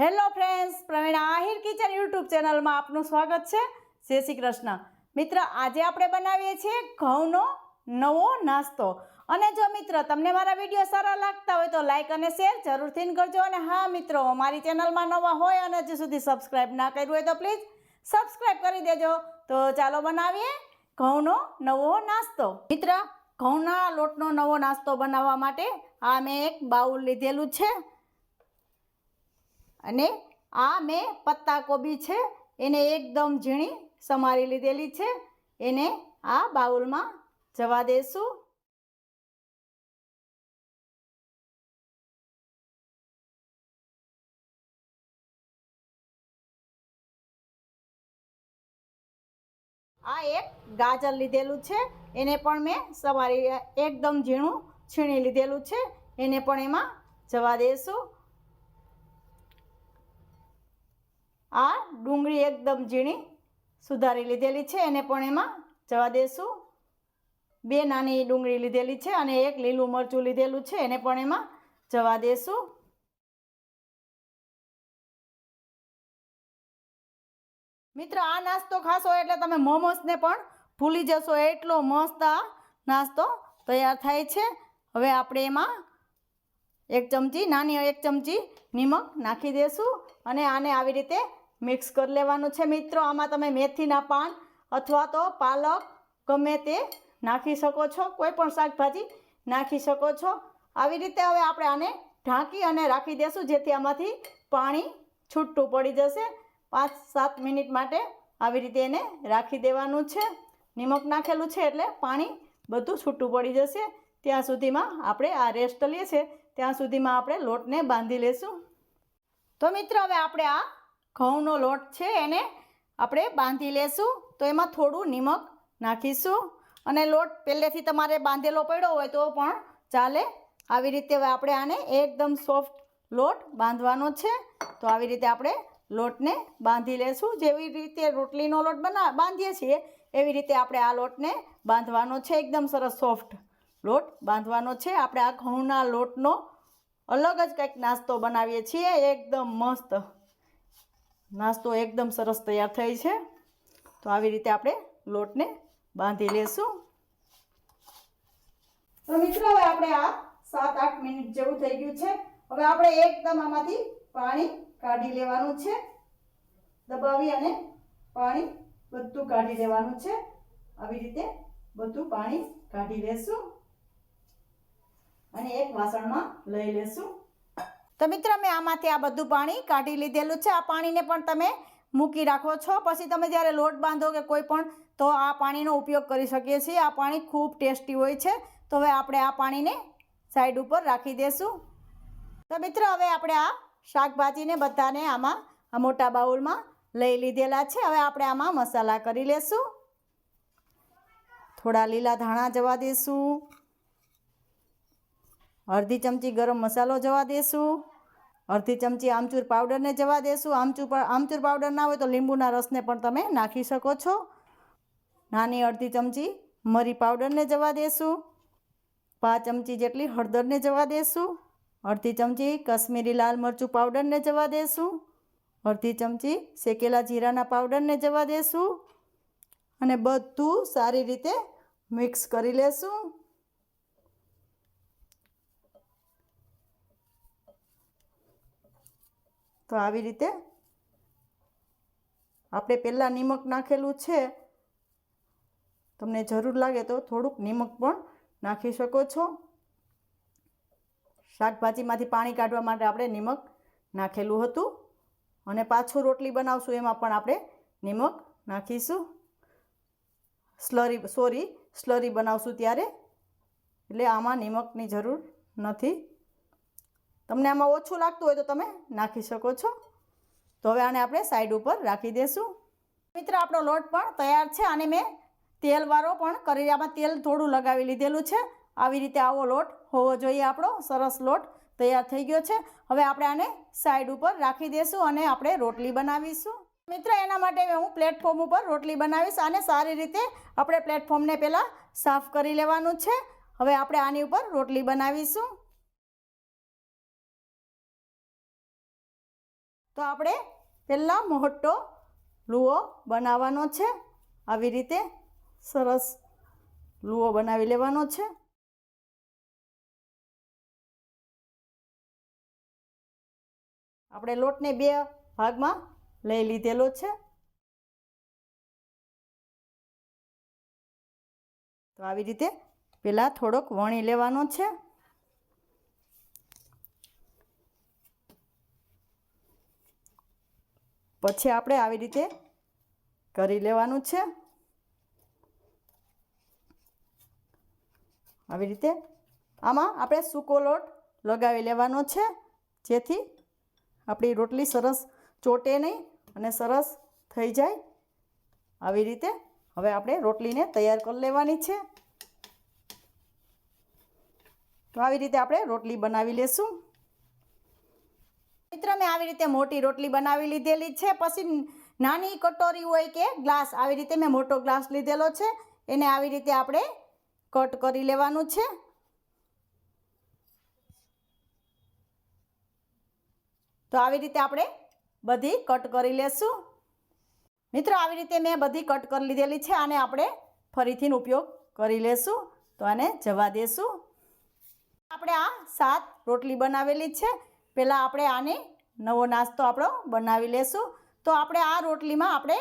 Hello friends, Pravin Ahir kitchen YouTube ચેનલમાં આપનું સ્વાગત છે. જય શ્રી કૃષ્ણ. મિત્ર, આજે આપણે બનાવીએ છીએ ઘઉંનો નવો નાસ્તો. અને જો મિત્ર, તમને મારા વીડિયો સારા લાગતા હોય તો લાઈક અને શેર જરૂરથી કરજો. અને હા, મિત્રો, મારી ચેનલમાં નવા હોય અને હજુ સુધી સબસ્ક્રાઈબ ના કર્યું હોય તો પ્લીઝ સબસ્ક્રાઈબ કરી દેજો. તો ચાલો બનાવીએ ઘઉંનો નવો નાસ્તો. મિત્ર, ઘઉંના લોટનો નવો નાસ્તો બનાવવા માટે આ મેં એક બાઉલ લીધેલું છે. અને આ મેં પત્તા કોબી છે, એને એકદમ ઝીણી સમારી લીધેલી છે, એને આ બાઉલમાં જવા દેશું. આ એક ગાજર લીધેલું છે, એને પણ મેં સવારે એકદમ ઝીણું છીણી લીધેલું છે, એને પણ એમાં જવા દઈશું આ ડુંગળી એકદમ ઝીણી સુધારી લીધેલી છે એને પણ એમાં જવા દઈશું બે નાની ડુંગળી લીધેલી છે અને એક લીલું મરચું લીધેલું છે, એને પણ એમાં જવા દઈશું મિત્ર, આ નાસ્તો ખાશો એટલે તમે મોમોસને પણ ભૂલી જશો. એટલો મસ્ત આ નાસ્તો તૈયાર થાય છે. હવે આપણે એમાં એક ચમચી, નાની એક ચમચી નિમક નાખી દઈશું અને આને આવી રીતે મિક્સ કરી લેવાનું છે મિત્રો. આમાં તમે મેથીના પાન અથવા તો પાલક ગમે તે નાખી શકો છો. કોઈ પણ શાકભાજી નાખી શકો છો. આવી રીતે હવે આપણે આને ઢાંકી અને રાખી દઈશું જેથી આમાંથી પાણી છૂટું પડી જશે. પાંચ સાત મિનિટ માટે આવી રીતે એને રાખી દેવાનું છે. નિમક નાખેલું છે એટલે પાણી બધું છૂટું પડી જશે. ત્યાં સુધીમાં આપણે આ રેસ્ટ લઈએ છીએ. ત્યાં સુધીમાં આપણે લોટને બાંધી લેશું. તો મિત્ર, હવે આપણે આ ઘઉંનો લોટ છે એને આપણે બાંધી લેશું. તો એમાં થોડું નિમક નાખીશું. અને લોટ પહેલેથી તમારે બાંધેલો પડ્યો હોય તો પણ ચાલે. આવી રીતે આપણે આને એકદમ સોફ્ટ લોટ બાંધવાનો છે. તો આવી રીતે આપણે લોટને બાંધી લેશું. જેવી રીતે રોટલીનો લોટ બના, બાંધીએ છીએ, એવી રીતે આપણે આ લોટને બાંધવાનો છે. એકદમ સરસ સોફ્ટ લોટ બાંધવાનો છે. આપણે આ ઘઉંના લોટનો અલગ જ કંઈક નાસ્તો બનાવીએ છીએ. એકદમ મસ્ત નાસ્તો એકદમ સરસ તૈયાર થઈ છે. તો આવી રીતે આપણે લોટને બાંધી લેશું. તો મિત્રો, હવે આપણે આ સાત આઠ મિનિટ જેવું થઈ ગયું છે. હવે આપણે એકદમ આમાંથી પાણી કાઢી લેવાનું છે. દબાવી અને પાણી બધું કાઢી લેવાનું છે. આવી રીતે બધું પાણી કાઢી લેશું. અને એક વાસણમાં લઈ લેશું. તો મિત્ર, મેં આમાંથી આ બધું પાણી કાઢી લીધેલું છે. આ પાણીને પણ તમે મૂકી રાખો છો. પછી તમે જ્યારે લોટ બાંધો કે કોઈ પણ, તો આ પાણીનો ઉપયોગ કરી શકીએ છીએ. આ પાણી ખૂબ ટેસ્ટી હોય છે. તો હવે આપણે આ પાણીને સાઈડ ઉપર રાખી દઈશું તો મિત્ર, હવે આપણે આ શાકભાજીને બધાને આમાં આ મોટા બાઉલમાં લઈ લીધેલા છે. હવે આપણે આમાં મસાલા કરી લેશું. થોડા લીલા ધાણા જવા દઈશું અડધી ચમચી ગરમ મસાલો જવા દેશું. અડધી ચમચી આમચૂર પાવડરને જવા દેશું. આમચૂર આમચૂર પાવડર ના હોય તો લીંબુના રસને પણ તમે નાખી શકો છો. નાની અડધી ચમચી મરી પાવડરને જવા દેશું. પાંચ ચમચી જેટલી હળદરને જવા દેશું. અડધી ચમચી કશ્મીરી લાલ મરચું પાવડરને જવા દેશું. અડધી ચમચી શેકેલા જીરાના પાવડરને જવા દેશું. અને બધું સારી રીતે મિક્સ કરી લેશું. તો આવી રીતે આપણે પહેલાં નિમક નાખેલું છે. તમને જરૂર લાગે તો થોડુંક નિમક પણ નાખી શકો છો. શાકભાજીમાંથી પાણી કાઢવા માટે આપણે નિમક નાખેલું હતું અને પાછું રોટલી બનાવશું, એમાં પણ આપણે નિમક નાખીશું. સ્લરી, સોરી, સ્લરી બનાવશું ત્યારે. એટલે આમાં નિમકની જરૂર નથી. તમને આમાં ઓછું લાગતું હોય તો તમે નાખી શકો છો. તો હવે આને આપણે સાઈડ ઉપર રાખી દઈશું મિત્ર, આપણો લોટ પણ તૈયાર છે અને મેં તેલવાળો પણ કરી આમાં તેલ થોડું લગાવી લીધેલું છે. આવી રીતે આવો લોટ હોવો જોઈએ આપણો. સરસ લોટ તૈયાર થઈ ગયો છે. હવે આપણે આને સાઈડ ઉપર રાખી દઈશું અને આપણે રોટલી બનાવીશું. મિત્ર, એના માટે હું પ્લેટફોર્મ ઉપર રોટલી બનાવીશ અને સારી રીતે આપણે પ્લેટફોર્મને પહેલાં સાફ કરી લેવાનું છે. હવે આપણે આની ઉપર રોટલી બનાવીશું. તો આપણે પહેલાં મોટો લુઓ બનાવવાનો છે. આવી રીતે સરસ લુઓ બનાવી લેવાનો છે. આપણે લોટને બે ભાગમાં લઈ લીધેલો છે. તો આવી રીતે પહેલાં થોડોક વણી લેવાનો છે. પછી આપણે આવી રીતે કરી લેવાનું છે. આવી રીતે આમાં આપણે સૂકો લોટ લગાવી લેવાનો છે. જેથી આપણી રોટલી સરસ ચોટે નહીં અને સરસ થઈ જાય. આવી રીતે હવે આપણે રોટલીને તૈયાર કરી લેવાની છે. તો આવી રીતે આપણે રોટલી બનાવી લેશું. મિત્ર મેં આવી રીતે મોટી રોટલી બનાવી લીધેલી છે. પછી નાની કટોરી હોય કે ગ્લાસ, આવી રીતે મેં મોટો ગ્લાસ લીધેલો છે. એને આવી રીતે આપણે કટ કરી લેવાનું છે. તો આવી રીતે આપણે બધી કટ કરી લેશું. મિત્રો, આવી રીતે મેં બધી કટ કરી લીધેલી છે. આને આપણે ફરીથી ઉપયોગ કરી લેશું. તો આને જવા દેશું. આપણે આ સાત રોટલી બનાવેલી છે. પહેલાં આપણે આને નવો નાસ્તો આપણો બનાવી લેશું. તો આપણે આ રોટલીમાં આપણે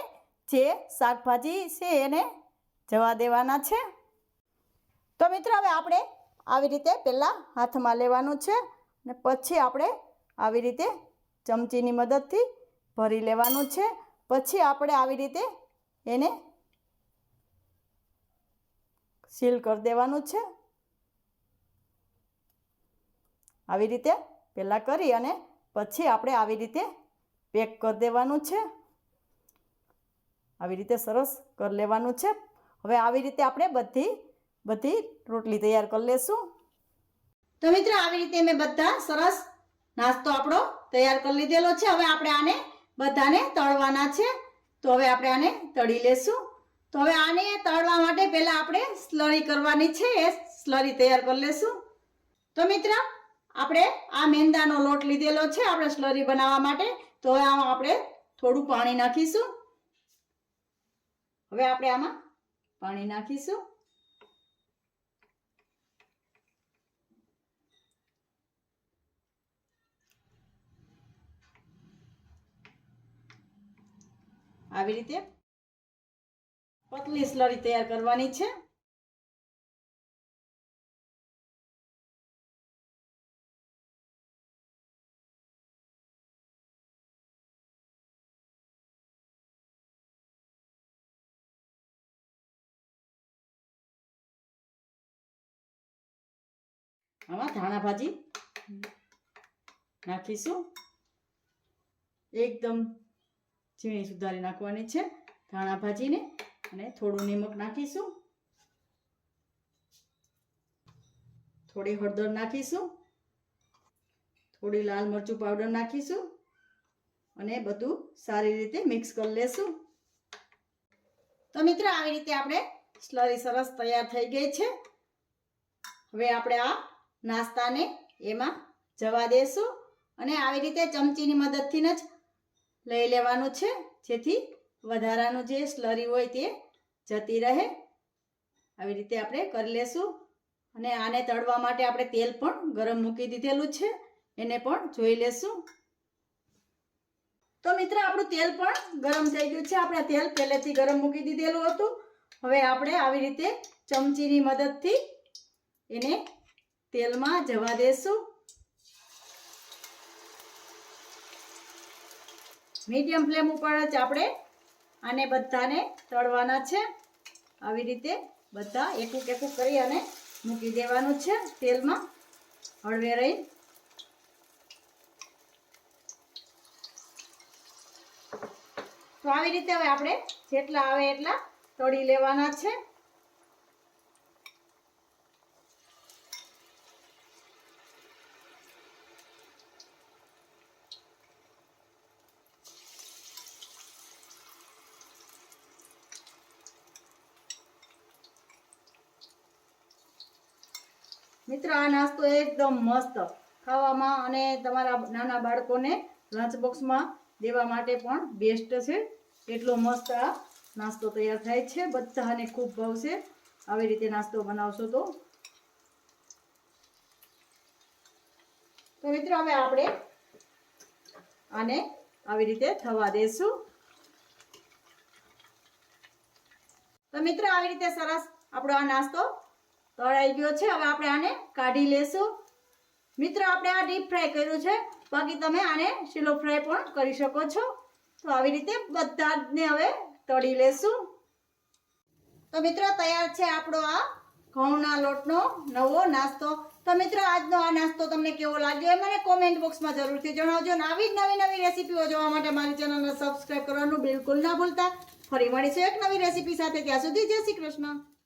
જે શાકભાજી છે એને જવા દેવાના છે. તો મિત્રો હવે આપણે આવી રીતે પહેલાં હાથમાં લેવાનું છે ને પછી આપણે આવી રીતે ચમચીની મદદથી ભરી લેવાનું છે. પછી આપણે આવી રીતે એને સીલ કરી દેવાનું છે. આવી રીતે પહેલાં કરી અને પછી આપણે આવી રીતે પેક કરી દેવાનું છે. આવી રીતે સરસ કરી લેવાનું છે. હવે આવી રીતે આપણે બધી બધી રોટલી તૈયાર કરી લેશું. તો મિત્રો, આવી રીતે મેં બધા સરસ નાસ્તો આપણો તૈયાર કરી લીધેલો છે. હવે આપણે આને બધાને તળવાના છે. તો હવે આપણે આને તળી લેશું. તો હવે આને તળવા માટે પહેલાં આપણે સ્લરી કરવાની છે. એ સ્લરી તૈયાર કરી લેશું. તો મિત્ર આપણે આ મેંદાનો લોટ લીધેલો છે, આપણે સ્લરી બનાવવા માટે. તો હવે આમાં આપણે થોડું પાણી નાખીશું. હવે આપણે આમાં પાણી નાખીશું. આવી રીતે પતલી સ્લરી તૈયાર કરવાની છે. આમાં ધાણા ભાજી નાખીશું એકદમ ઝીણી સુધારી નાખવાની છે ધાણા ભાજીને અને થોડું નિમક નાખીશું થોડી હળદર નાખીશું થોડી લાલ મરચું પાવડર નાખીશું અને બધું સારી રીતે મિક્સ કરી લેશું તો મિત્રો, આવી રીતે આપણે સ્લરી સરસ તૈયાર થઈ ગઈ છે. હવે આપણે આ નાસ્તાને એમાં જવા દેશું અને આવી રીતે ચમચીની મદદથી જ લઈ લેવાનું છે. જેથી વધારાનું જે સ્લરી હોય તે જતી રહે. આવી રીતે આપણે કરી લેશું. અને આને તળવા માટે આપણે તેલ પણ ગરમ મૂકી દીધેલું છે. એને પણ જોઈ લેશું. તો મિત્ર, આપણું તેલ પણ ગરમ થઈ ગયું છે. આપણે તેલ પહેલેથી ગરમ મૂકી દીધેલું હતું. હવે આપણે આવી રીતે ચમચીની મદદથી એને તેલમાં જવા દેશું. મીડિયમ ફ્લેમ ઉપર જ આપણે આને બધાને તળવાના છે. આવી રીતે બધા એકુક એકુક કરી અને મૂકી દેવાનું છે તેલમાં. હળવે રહી. તો આવી રીતે હવે આપણે જેટલા આવે એટલા તળી લેવાના છે. મિત્રો, આ નાસ્તો એકદમ મસ્ત. ખાવામાં અને તમારા નાના બાળકોને લંચ બોક્સમાં દેવા માટે પણ બેસ્ટ છે. એટલો મસ્ત આ નાસ્તો તૈયાર થાય છે. બધાને ખૂબ ભાવશે આવી રીતે નાસ્તો બનાવશો તો મિત્રો, હવે આપણે આને આવી રીતે થવા દેશું. તો મિત્રો, આવી રીતે સરસ આપણો આ નાસ્તો તળાઈ ગયો છે. હવે આપણે આને કાઢી લેશું. મિત્રો, આપણે આ ડીપ ફ્રાય કર્યું છે. બાકી તમે આને શીલો ફ્રાય પણ કરી શકો છો. તો આવી રીતે બધા ને હવે તળી લેશું. તો મિત્રો, તૈયાર છે આપણો આ ઘઉંના લોટનો નવો નાસ્તો. તો મિત્રો, આજનો આ નાસ્તો તમને કેવો લાગ્યો એ મને કોમેન્ટ બોક્સમાં જરૂરથી જણાવજો. અને જ નવી નવી રેસીપીઓ જોવા માટે મારી ચેનલને સબસ્ક્રાઈબ કરવાનું બિલકુલ ના ભૂલતા. ફરી મળીશું એક નવી રેસીપી સાથે. ત્યાં સુધી જય શ્રી કૃષ્ણ.